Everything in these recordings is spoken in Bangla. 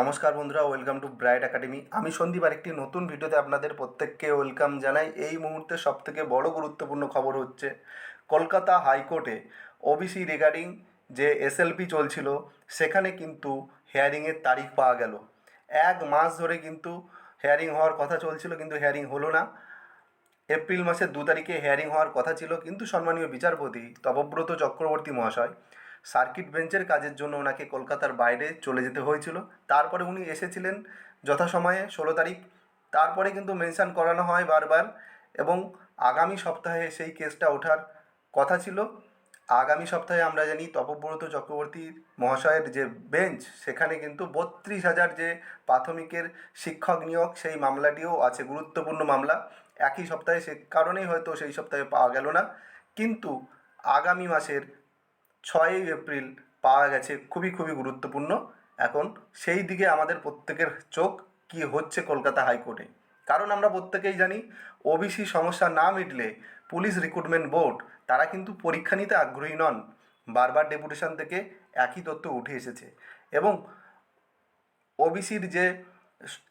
নমস্কার বন্ধুরা ওয়েলকাম টু ব্রাইট একাডেমি আমি সন্দীপ আর একটি নতুন ভিডিওতে আপনাদের প্রত্যেককে ওয়েলকাম জানাই। এই মুহূর্তে সবথেকে বড় গুরুত্বপূর্ণ খবর হচ্ছে, কলকাতা হাইকোর্টে ওবিসি রিগার্ডিং যে এসএলপি চলছিল, সেখানে কিন্তু হেয়ারিংয়ের তারিখ পাওয়া গেল। এক মাস ধরে কিন্তু হেয়ারিং হওয়ার কথা চলছিল, কিন্তু হেয়ারিং হলো না। এপ্রিল মাসের দু তারিখে হেয়ারিং হওয়ার কথা ছিল, কিন্তু সম্মানীয় বিচারপতি তপব্রত চক্রবর্তী মহাশয় সার্কিট বেঞ্চের কাজের জন্য ওনাকে কলকাতার বাইরে চলে যেতে হয়েছিল। তারপরে উনি এসেছিলেন যথাসময়ে ষোলো তারিখ। তারপরে কিন্তু মেনশান করানো হয় বারবার এবং আগামী সপ্তাহে সেই কেসটা ওঠার কথা ছিল। আগামী সপ্তাহে আমরা জানি তপব্রত চক্রবর্তী মহাশয়ের যে বেঞ্চ, সেখানে কিন্তু বত্রিশ হাজার যে প্রাথমিকের শিক্ষক নিয়োগ, সেই মামলাটিও আছে, গুরুত্বপূর্ণ মামলা। একই সপ্তাহে সে কারণেই হয়তো সেই সপ্তাহে পাওয়া গেল না। কিন্তু আগামী মাসের ছয়ই এপ্রিল পাওয়া গেছে খুবই খুবই গুরুত্বপূর্ণ। এখন সেই দিকে আমাদের প্রত্যেকের চোখ কি হচ্ছে কলকাতা হাইকোর্টে? কারণ আমরা প্রত্যেকেই জানি, ওবিসি সমস্যা না মিটলে পুলিশ রিক্রুটমেন্ট বোর্ড তারা কিন্তু পরীক্ষা নিতে আগ্রহী নন। বারবার ডেপুটেশন থেকে একই তথ্য উঠে এসেছে। এবং ওবিসির যে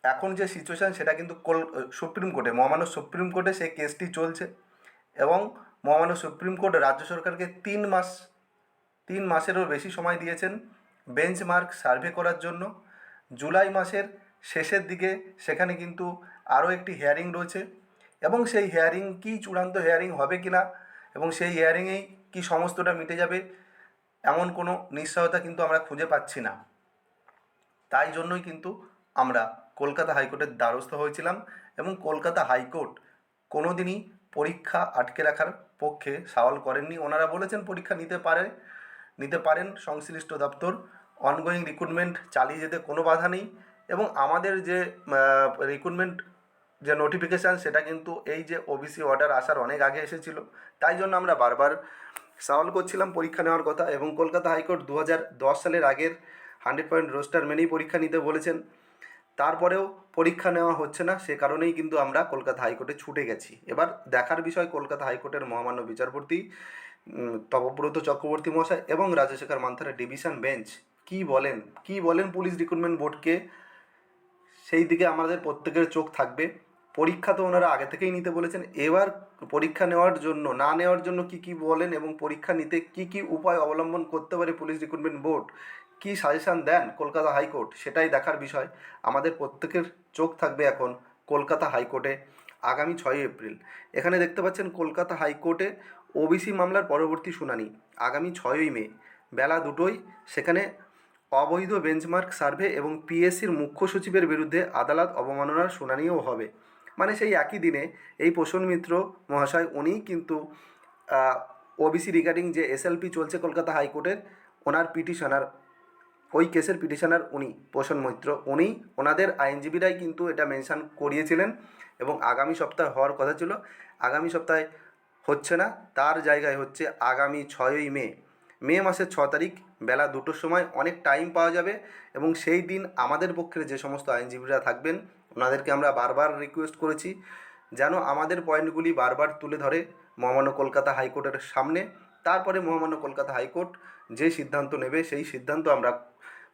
এখন যে সিচুয়েশান সেটা কিন্তু কল, সুপ্রিম কোর্টে, মহামান্য সুপ্রিম কোর্টে সেই কেসটি চলছে। এবং মহামান্য সুপ্রিম কোর্ট রাজ্য সরকারকে তিন মাস তিন মাসেরও বেশি সময় দিয়েছেন বেঞ্চমার্ক সার্ভে করার জন্য। জুলাই মাসের শেষের দিকে সেখানে কিন্তু আরও একটি হেয়ারিং রয়েছে। এবং সেই হেয়ারিং কি চূড়ান্ত হেয়ারিং হবে কি না এবং সেই হেয়ারিংয়েই কি সমস্তটা মিটে যাবে এমন কোনো নিশ্চয়তা কিন্তু আমরা খুঁজে পাচ্ছি না। তাই জন্যই কিন্তু আমরা কলকাতা হাইকোর্টের দ্বারস্থ হয়েছিলাম এবং কলকাতা হাইকোর্ট কোনো দিনই পরীক্ষা আটকে রাখার পক্ষে সওয়াল করেননি। ওনারা বলেছেন পরীক্ষা নিতে পারে নিতে পারেন সংশ্লিষ্ট দপ্তর। অনগোয়িং রিক্রুটমেন্ট চালিয়ে যেতে কোনো বাধা নেই এবং আমাদের যে রিক্রুটমেন্ট যে নোটিফিকেশান সেটা কিন্তু এই যে ওবিসি অর্ডার আসার অনেক আগে এসেছিল। তাই জন্য আমরা বারবার সওয়াল করছিলাম পরীক্ষা নেওয়ার কথা এবং কলকাতা হাইকোর্ট দু হাজার দশ সালের আগের হান্ড্রেড পয়েন্ট রোস্টার মেনেই পরীক্ষা নিতে বলেছেন। তারপরেও পরীক্ষা নেওয়া হচ্ছে না, সে কারণেই কিন্তু আমরা কলকাতা হাইকোর্টে ছুটে গেছি। এবার দেখার বিষয় কলকাতা হাইকোর্টের মহামান্য বিচারপতি তপব্রত চক্রবর্তী মহাশয় এবং রাজশেখর মান্থারের ডিভিশন বেঞ্চ। কি বলেন? কি বলেন পুলিশ রিক্রুটমেন্ট বোর্ডকে সেই দিকে আমাদের প্রত্যেকের চোখ থাকবে। পরীক্ষা তো ওনারা আগে থেকেই নিতে বলেছেন। এবার পরীক্ষা নেওয়ার জন্য, না নেওয়ার জন্য কি কি বলেন এবং পরীক্ষা নিতে কি কি উপায় অবলম্বন করতে পারে পুলিশ রিক্রুটমেন্ট বোর্ড কি সাজেশান দেন কলকাতা হাইকোর্ট? সেটাই দেখার বিষয়। আমাদের প্রত্যেকের চোখ থাকবে এখন কলকাতা হাইকোর্টে, আগামী ছয়ই এপ্রিল। এখানে দেখতে পাচ্ছেন কলকাতা হাইকোর্টে ওবিসি মামলার পরবর্তী শুনানি, আগামী ছয়ই মে। বেলা দুটোই সেখানে অবৈধ বেঞ্চমার্ক সার্ভে এবং পিএসসির মুখ্য সচিবের বিরুদ্ধে আদালত অবমাননার শুনানিও হবে। মানে সেই একই দিনে এই পোষণ মিত্র মহাশয়, উনিই কিন্তু ওবিসি রিগার্ডিং যে এসএলপি চলছে কলকাতা হাইকোর্টের, ওনার পিটিশনার, ওই কেসের পিটিশনার উনি, পোষণ মৈত্র। উনি ওনাদের আইনজীবীরাই কিন্তু এটা মেনশান করিয়েছিলেন এবং আগামী সপ্তাহে হওয়ার কথা ছিল। আগামী সপ্তাহে হচ্ছে না। তার জায়গায় হচ্ছে আগামী ছয়ই মে। মে মাসের ছ তারিখ বেলা দুটোর সময় অনেক টাইম পাওয়া যাবে এবং সেই দিন আমাদের পক্ষের যে সমস্ত আইনজীবীরা থাকবেন, ওনাদেরকে আমরা বারবার রিকোয়েস্ট করেছি যেন আমাদের পয়েন্টগুলি বারবার তুলে ধরে মহামান্য কলকাতা হাইকোর্টের সামনে। তারপরে মহামান্য কলকাতা হাইকোর্ট যে সিদ্ধান্ত নেবে, সেই সিদ্ধান্ত আমরা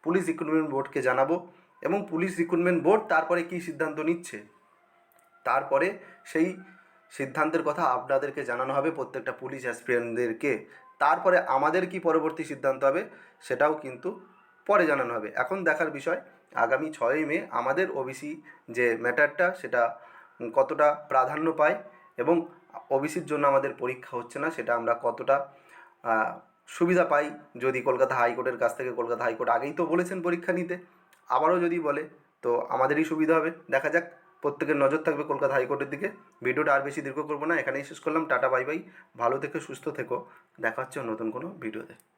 পুলিশ রিক্রুটমেন্ট বোর্ডকে জানাব এবং পুলিশ রিক্রুটমেন্ট বোর্ড তারপরে কী সিদ্ধান্ত নিচ্ছে? তারপরে সেই সিদ্ধান্তের কথা আপনাদেরকে জানানো হবে, প্রত্যেকটা পুলিশ অ্যাসপিরেন্টদেরকে তারপরে আমাদের কি পরবর্তী সিদ্ধান্ত হবে, সেটাও কিন্তু পরে জানানো হবে। এখন দেখার বিষয়, আগামী ছয়ই মে আমাদের ওবিসি যে ম্যাটারটা, সেটা কতটা প্রাধান্য পায় এবং ওবিসির জন্য আমাদের পরীক্ষা হচ্ছে না, সেটা আমরা কতটা সুবিধা পাই যদি কলকাতা হাইকোর্টের কাছ থেকে, কলকাতা হাইকোর্ট আগেই তো বলেছেন পরীক্ষা নিতে। আবারও যদি বলে, তো আমাদেরই সুবিধা হবে। দেখা যাক প্রত্যেকের নজর থাকবে কলকাতা হাইকোর্টের দিকে। ভিডিওটা আর বেশি দীর্ঘ করব না। এখানেই শেষ করলাম। Tata, bye bye. ভালো থেকো, সুস্থ থেকো। দেখা হচ্ছে নতুন কোনো ভিডিওতে।